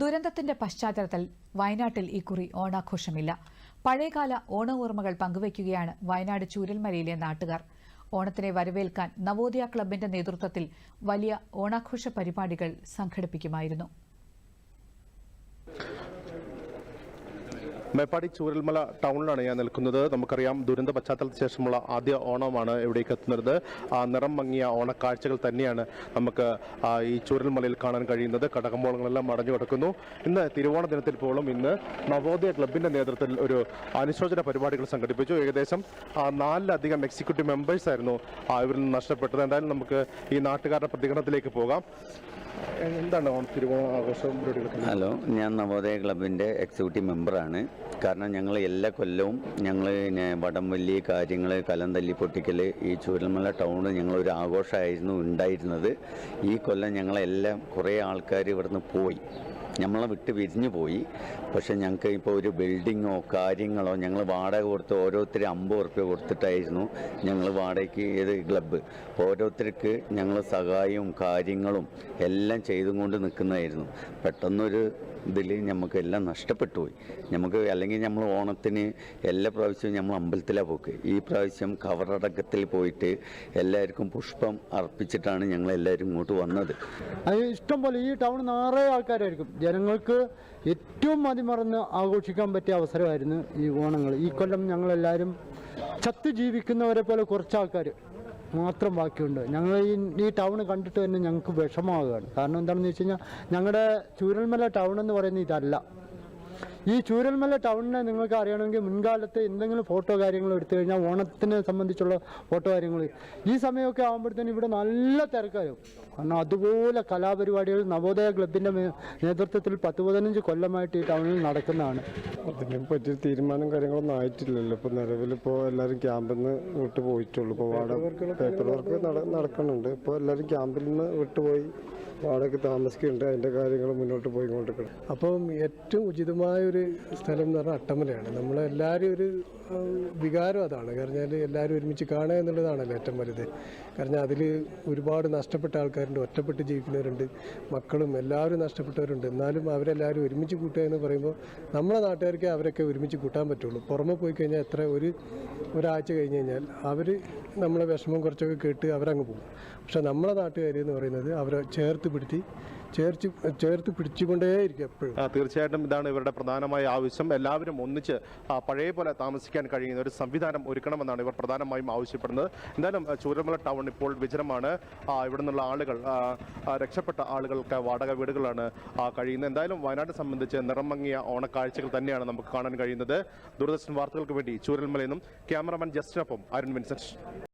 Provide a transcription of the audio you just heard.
ദുരന്തത്തിന്റെ പശ്ചാത്തലത്തിൽ വയനാട്ടിൽ ഇക്കുറി ഓണാഘോഷമില്ല. പഴയകാല ഓണ ഓർമ്മകൾ പങ്കുവയ്ക്കുകയാണ് വയനാട് ചൂരൽമലയിലെ നാട്ടുകാർ. ഓണത്തിനെ വരവേൽക്കാൻ നവോദയ ക്ലബിന്റെ നേതൃത്വത്തിൽ വലിയ ഓണാഘോഷ പരിപാടികൾ സംഘടിപ്പിക്കുമായിരുന്നു. മേപ്പാടി ചൂരൽമല ടൗണിലാണ് ഞാൻ നിൽക്കുന്നത്. നമുക്കറിയാം ദുരന്ത പശ്ചാത്തലത്തിന് ശേഷമുള്ള ആദ്യ ഓണമാണ് ഇവിടേക്ക് എത്തുന്നത്. ആ നിറം മങ്ങിയ ഓണക്കാഴ്ചകൾ തന്നെയാണ് നമുക്ക് ഈ ചൂരൽമലയിൽ കാണാൻ കഴിയുന്നത്. കടകമ്പോളങ്ങളെല്ലാം അടഞ്ഞു കിടക്കുന്നു. ഇന്ന് തിരുവോണ ദിനത്തിൽ പോലും ഇന്ന് നവോദയ ക്ലബിന്റെ നേതൃത്വത്തിൽ ഒരു അനുശോചന പരിപാടികൾ സംഘടിപ്പിച്ചു. ഏകദേശം നാലിലധികം എക്സിക്യൂട്ടീവ് മെമ്പേഴ്സ് ആയിരുന്നു ഇവരിൽ നിന്ന് നഷ്ടപ്പെട്ടത്. എന്തായാലും നമുക്ക് ഈ നാട്ടുകാരുടെ പ്രതികരണത്തിലേക്ക് പോകാം. എന്താണ് തിരുവോണ ആഘോഷം ഹലോ ഞാൻ നവോദയ ക്ലബിന്റെ എക്സിക്യൂട്ടീവ് മെമ്പറാണ്. കാരണം ഞങ്ങൾ എല്ലാ കൊല്ലവും ഞങ്ങൾ വടംവല്ലി കാര്യങ്ങൾ കലം തല്ലി പൊട്ടിക്കൽ ഈ ചൂരൽമല ടൗണ് ഞങ്ങളൊരു ആഘോഷമായിരുന്നു ഉണ്ടായിരുന്നത്. ഈ കൊല്ലം ഞങ്ങളെല്ലാം കുറേ ആൾക്കാർ ഇവിടുന്ന് പോയി. നമ്മളെ വിട്ട് പിരിഞ്ഞു പോയി. പക്ഷെ ഞങ്ങൾക്ക് ഇപ്പോൾ ഒരു ബിൽഡിങ്ങോ കാര്യങ്ങളോ ഞങ്ങൾ വാടക കൊടുത്ത് ഓരോരുത്തർ അമ്പത് ഉറുപ്പ്യ കൊടുത്തിട്ടായിരുന്നു ഞങ്ങൾ വാടകയ്ക്ക് ഏത് ക്ലബ്ബ്. ഓരോരുത്തർക്ക് ഞങ്ങൾ സഹായവും കാര്യങ്ങളും എല്ലാം ചെയ്തും കൊണ്ട് നിൽക്കുന്നതായിരുന്നു. പെട്ടെന്നൊരു ഇതിൽ നമുക്ക് എല്ലാം നഷ്ടപ്പെട്ടു പോയി. നമുക്ക് അല്ലെങ്കിൽ നമ്മൾ ഓണത്തിന് എല്ലാ പ്രാവശ്യവും നമ്മൾ അമ്പലത്തിലാണ് പോക്ക്. ഈ പ്രാവശ്യം കവറടക്കത്തിൽ പോയിട്ട് എല്ലാവർക്കും പുഷ്പം അർപ്പിച്ചിട്ടാണ് ഞങ്ങൾ എല്ലാവരും ഇങ്ങോട്ട് വന്നത്. അത് ഇഷ്ടം പോലെ ഈ ടൗൺ നിറയെ ആൾക്കാരായിരിക്കും. ജനങ്ങൾക്ക് ഏറ്റവും മതിമറന്ന് ആഘോഷിക്കാൻ പറ്റിയ അവസരമായിരുന്നു ഈ ഓണങ്ങൾ. ഈ കൊല്ലം ഞങ്ങളെല്ലാവരും ചത്ത് ജീവിക്കുന്നവരെ പോലെ കുറച്ച് ആൾക്കാർ മാത്രം ബാക്കിയുണ്ട്. ഞങ്ങൾ ഈ ഈ ടൗൺ കണ്ടിട്ട് തന്നെ ഞങ്ങൾക്ക് വിഷമമാകുകയാണ് കാരണം എന്താണെന്ന് വെച്ച് കഴിഞ്ഞാൽ ഞങ്ങളുടെ ചൂരൽമല ടൗൺ എന്ന് പറയുന്നത് ഇതല്ല. ഈ ചൂരൽമല ടൗണിനെ നിങ്ങൾക്ക് അറിയണമെങ്കിൽ മുൻകാലത്തെ എന്തെങ്കിലും ഫോട്ടോ കാര്യങ്ങൾ എടുത്തു കഴിഞ്ഞാൽ ഓണത്തിനെ സംബന്ധിച്ചുള്ള ഫോട്ടോ കാര്യങ്ങൾ. ഈ സമയമൊക്കെ ആകുമ്പോഴത്തേനും ഇവിടെ നല്ല തിരക്കാരും കാരണം അതുപോലെ കലാപരിപാടികൾ നവോദയ ക്ലബിന്റെ നേതൃത്വത്തിൽ പത്ത് പതിനഞ്ച് കൊല്ലമായിട്ട് ഈ ടൗണിൽ നടക്കുന്നതാണ്. അതിനെ പറ്റി തീരുമാനം കാര്യങ്ങളൊന്നും ആയിട്ടില്ലല്ലോ. ഇപ്പോൾ നിലവിലിപ്പോൾ എല്ലാവരും ക്യാമ്പിൽ നിന്ന് വിട്ടു പോയിട്ടുള്ളൂ. ഇപ്പോൾ വാടക പേപ്പർ വർക്ക് നടക്കുന്നുണ്ട്. ഇപ്പോൾ എല്ലാവരും ക്യാമ്പിൽ നിന്ന് വിട്ടുപോയി വാടക താമസിക്കുന്നുണ്ട്. അതിന്റെ കാര്യങ്ങൾ മുന്നോട്ട് പോയിക്കൊണ്ടിരിക്കണം അപ്പം ഏറ്റവും ഉചിതമായ ഒരു സ്ഥലം എന്ന് പറഞ്ഞാൽ അട്ടമലയാണ്. നമ്മളെല്ലാവരും ഒരു വികാരം അതാണ്. കാരണം എല്ലാവരും ഒരുമിച്ച് കാണുക എന്നുള്ളതാണല്ലോ ഏറ്റവും വലുത്. കാരണം അതിൽ ഒരുപാട് നഷ്ടപ്പെട്ട ആൾക്കാരുണ്ട് ഒറ്റപ്പെട്ട് ജീവിക്കുന്നവരുണ്ട് മക്കളും എല്ലാവരും നഷ്ടപ്പെട്ടവരുണ്ട്. എന്നാലും അവരെല്ലാവരും ഒരുമിച്ച് കൂട്ടുക എന്ന് പറയുമ്പോൾ നമ്മളെ നാട്ടുകാർക്ക് അവരൊക്കെ ഒരുമിച്ച് കൂട്ടാൻ പറ്റുള്ളൂ. പുറമെ പോയി കഴിഞ്ഞാൽ എത്ര ഒരു ഒരാഴ്ച കഴിഞ്ഞ് കഴിഞ്ഞാൽ അവർ നമ്മളെ വിഷമം കുറച്ചൊക്കെ കേട്ട് അവരങ്ങ് പോകും. പക്ഷേ നമ്മളെ നാട്ടുകാർ എന്ന് പറയുന്നത് അവരെ ചേർത്ത് പിടിച്ച് ചേർച്ച് ചേർത്ത് പിടിച്ചുകൊണ്ടേയിരിക്കും എപ്പോഴും. തീർച്ചയായിട്ടും ഇതാണ് ഇവരുടെ പ്രധാനമായ ആവശ്യം. എല്ലാവരും ഒന്നിച്ച് പഴയ പോലെ താമസിക്കാൻ കഴിയുന്ന ഒരു സംവിധാനം ഒരുക്കണമെന്നാണ് ഇവർ പ്രധാനമായും ആവശ്യപ്പെടുന്നത്. എന്തായാലും ചൂരമല ടൗൺ ഇപ്പോൾ വിജനമാണ്. ഇവിടെ നിന്നുള്ള ആളുകൾ രക്ഷപ്പെട്ട ആളുകൾക്ക് വാടക വീടുകളാണ് കഴിയുന്നത്. എന്തായാലും വയനാട് സംബന്ധിച്ച് നിറമങ്ങിയ ഓണക്കാഴ്ചകൾ തന്നെയാണ് നമുക്ക് കാണാൻ കഴിയുന്നത്. ദൂരദർശൻ വാർത്തകൾക്ക് വേണ്ടി ചൂരൽമലയിൽ നിന്നും ക്യാമറമാൻ ജസ്റ്റിനൊപ്പം അരുൺ വിൻസെന്റ്.